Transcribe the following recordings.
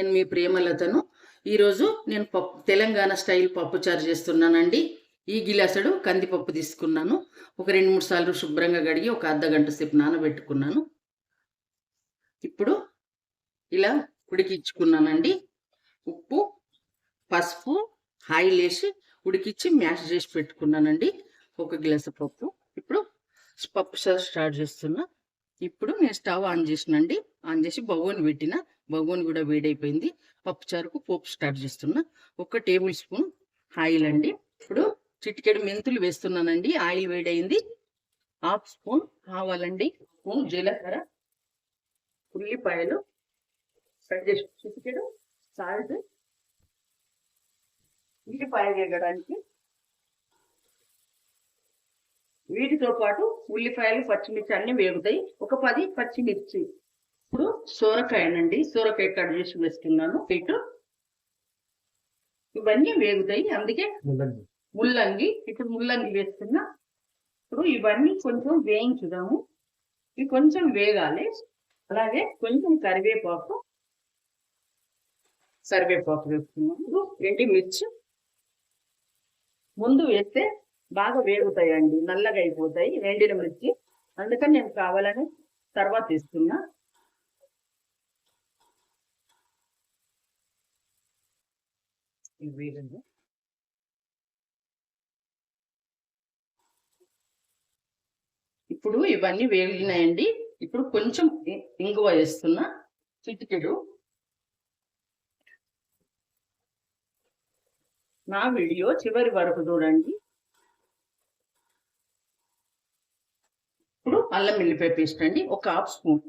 నేను మీ ప్రేమలతను. ఈరోజు నేను పప్పు తెలంగాణ స్టైల్ పప్పుచారు చేస్తున్నానండి. ఈ గిలాసడు కందిపప్పు తీసుకున్నాను. ఒక రెండు మూడు సార్లు శుభ్రంగా కడిగి ఒక అర్ధ గంట సేపు నానబెట్టుకున్నాను. ఇప్పుడు ఇలా ఉడికించుకున్నానండి. ఉప్పు పసుపు ఆయిల్ వేసి ఉడికిచ్చి మ్యాష్ చేసి పెట్టుకున్నానండి. ఒక గ్లాసు పప్పు. ఇప్పుడు పప్పు సార్ స్టార్ట్ చేస్తున్నా. ఇప్పుడు నేను స్టవ్ ఆన్ చేసినండి. ఆన్ చేసి బగోని పెట్టిన. బగోన్ కూడా వేడైపోయింది. పప్పు చారుకు పోపు స్టార్ట్ చేస్తున్నా. ఒక టేబుల్ స్పూన్ ఆయిల్ అండి. ఇప్పుడు చిటికెడు మెంతులు వేస్తున్నానండి. ఆయిల్ వేడైంది. Half spoon ఆవాలండి. స్పూన్ జీలకర్ర ఉల్లిపాయలు చిటికెడు సాల్ట్ ఉల్లిపాయ వేగడానికి వీటితో పాటు ఉల్లిపాయలు పచ్చిమిర్చి అన్ని వేగుతాయి. ఒక పది పచ్చిమిర్చి ఇప్పుడు సోరకాయనండి. సోరకాయ కట్ చేసి వేస్తున్నాను. ఇటు ఇవన్నీ వేగుతాయి. అందుకే ముల్లంగి. ఇప్పుడు ముల్లంగి వేస్తున్నా. ఇప్పుడు ఇవన్నీ కొంచెం వేయించుదాము. ఇవి కొంచెం వేగాలి. అలాగే కొంచెం కరివేపాకు కరివేపాకు వేస్తున్నాము ఇప్పుడు ఎండి మిర్చి? ముందు వేస్తే బాగా వేగుతాయండి. నల్లగా అయిపోతాయి. ఎండిన మిర్చి. అందుకని నేను కావాలని తర్వాత ఇస్తున్నా ఇవి వేగండి. ఇప్పుడు ఇవన్నీ వేగినాయండి ఇప్పుడు కొంచెం ఇంగువ వేస్తున్నా. చిటికెడు. నా వీడియో చివరి వరకు చూడండి. ఇప్పుడు అల్లం వెల్లిపాయ పేస్ట్ అండి. ఒక హాఫ్ స్పూన్.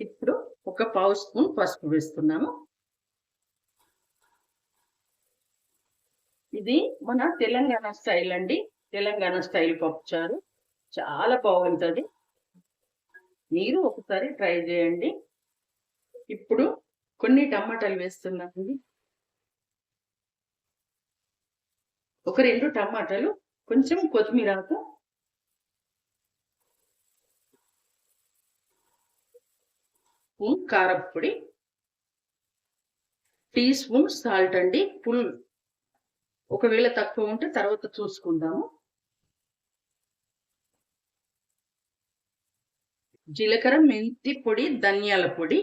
ఇప్పుడు ఒక పావు స్పూన్ పసుపు వేస్తున్నాము. ఇది మన తెలంగాణ స్టైల్ అండి. తెలంగాణ స్టైల్ పప్పుచారు. చాలా బాగుంటుంది. మీరు ఒకసారి ట్రై చేయండి. ఇప్పుడు కొన్ని టమాటాలు వేస్తున్నానండి. ఒక రెండు టమాటాలు కొంచెం కొత్తిమీర ఆకు స్పూన్ కారప్పొడి టీ స్పూన్ సాల్ట్ అండి. ఫుల్ ఒకవేళ తక్కువ ఉంటే తర్వాత చూసుకుందాము. జీలకర్ర మెంతి పొడి ధనియాల పొడి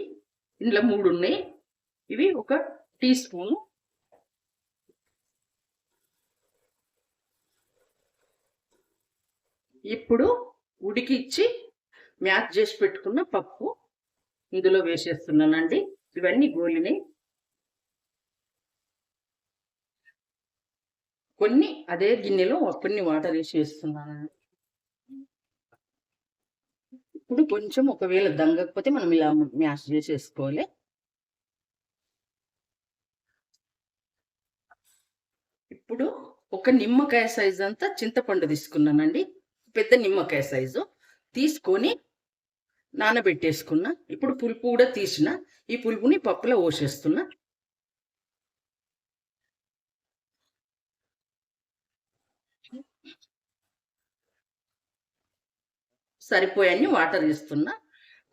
ఇందులో మూడు ఉన్నాయి. ఇవి ఒక టీ స్పూన్. ఇప్పుడు ఉడికిచ్చి మ్యాచ్ చేసి పెట్టుకున్న పప్పు. ఇందులో వేసేస్తున్నానండి. ఇవన్నీ గోలిని కొన్ని అదే గిన్నెలో కొన్ని వాటర్ వేసి వేస్తున్నానండి ఇప్పుడు కొంచెం ఒకవేళ దంగకపోతే మనం ఇలా మ్యాష్ చేసేసుకోవాలి. ఇప్పుడు ఒక నిమ్మకాయ సైజు అంతా చింతపండు తీసుకున్నానండి. పెద్ద నిమ్మకాయ సైజు. తీసుకొని నానబెట్టేసుకున్నా ఇప్పుడు పులుపు కూడా తీసిన ఈ పులుపుని పప్పులో పోసేస్తున్నా. సరిపోయాన్ని వాటర్ ఇస్తున్నా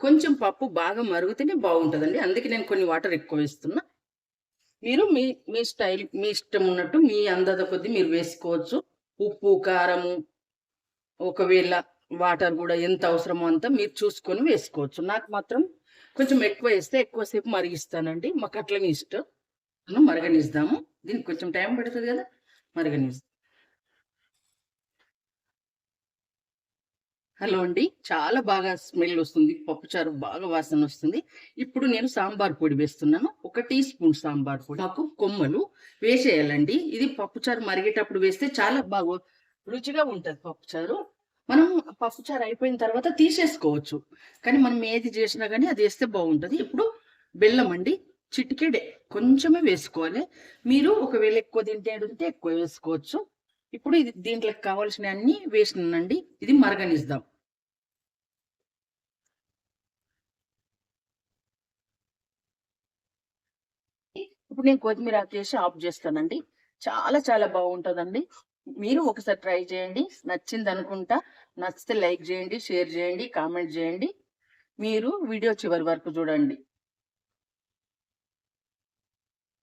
కొంచెం పప్పు బాగా మరుగుతేనే బాగుంటుందండి. అందుకే నేను కొన్ని వాటర్ ఎక్కువ వేస్తున్నా. మీరు మీ మీ స్టైల్ మీ ఇష్టం ఉన్నట్టు మీ అందద కొద్దీ మీరు వేసుకోవచ్చు. ఉప్పు కారము ఒకవేళ వాటర్ కూడా ఎంత అవసరమో అంత మీరు చూసుకొని వేసుకోవచ్చు. నాకు మాత్రం కొంచెం ఎక్కువ వేస్తే ఎక్కువసేపు మరిగిస్తానండి. మాకు అట్లనే ఇష్టం. మనం మరగనిస్తాము. దీనికి కొంచెం టైం పడుతుంది కదా మరగనిస్తాం. హలో అండి. చాలా బాగా స్మెల్ వస్తుంది. పప్పుచారు బాగా వాసన వస్తుంది. ఇప్పుడు నేను సాంబార్ పొడి వేస్తున్నాను. ఒక టీ స్పూన్ సాంబార్ పొడి. మాకు కొమ్మలు వేసేయాలండి. ఇది పప్పుచారు మరిగేటప్పుడు వేస్తే చాలా బాగా రుచిగా ఉంటుంది పప్పుచారు. మనం పప్పుచారు అయిపోయిన తర్వాత తీసేసుకోవచ్చు. కానీ మనం ఏది చేసినా కానీ అది వేస్తే బాగుంటుంది. ఇప్పుడు బెల్లం అండి చిటికెడే కొంచెమే వేసుకోవాలి. మీరు ఒకవేళ ఎక్కువ తింటే ఉంటే ఎక్కువ వేసుకోవచ్చు. ఇప్పుడు ఇది దీంట్లోకి కావాల్సిన అన్ని వేసినండి ఇది మరగనిద్దాం. ఇప్పుడు నేను కొత్తిమీర చేసి ఆఫ్ చేస్తానండి. చాలా చాలా బాగుంటుందండి. మీరు ఒకసారి ట్రై చేయండి. నచ్చింది అనుకుంటా నచ్చితే లైక్ చేయండి షేర్ చేయండి కామెంట్ చేయండి. మీరు వీడియో చివరి వరకు చూడండి.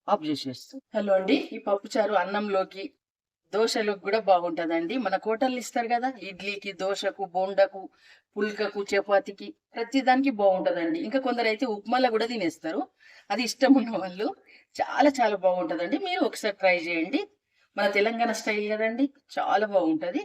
ఆఫ్ చేసేస్తాం. హలో అండి ఈ పప్పుచారు అన్నంలోకి దోశలకు కూడా బాగుంటుందండి. మన కోటలు ఇస్తారు కదా ఇడ్లీకి దోశకు బోండకు పుల్కకు చపాతీకి ప్రతిదానికి బాగుంటుందండి. ఇంకా కొందరు అయితే ఉప్మాలో కూడా తినేస్తారు. అది ఇష్టం ఉన్న వాళ్ళు చాలా చాలా బాగుంటుందండి. మీరు ఒకసారి ట్రై చేయండి. మన తెలంగాణ స్టైల్ కదండి చాలా బాగుంటుంది.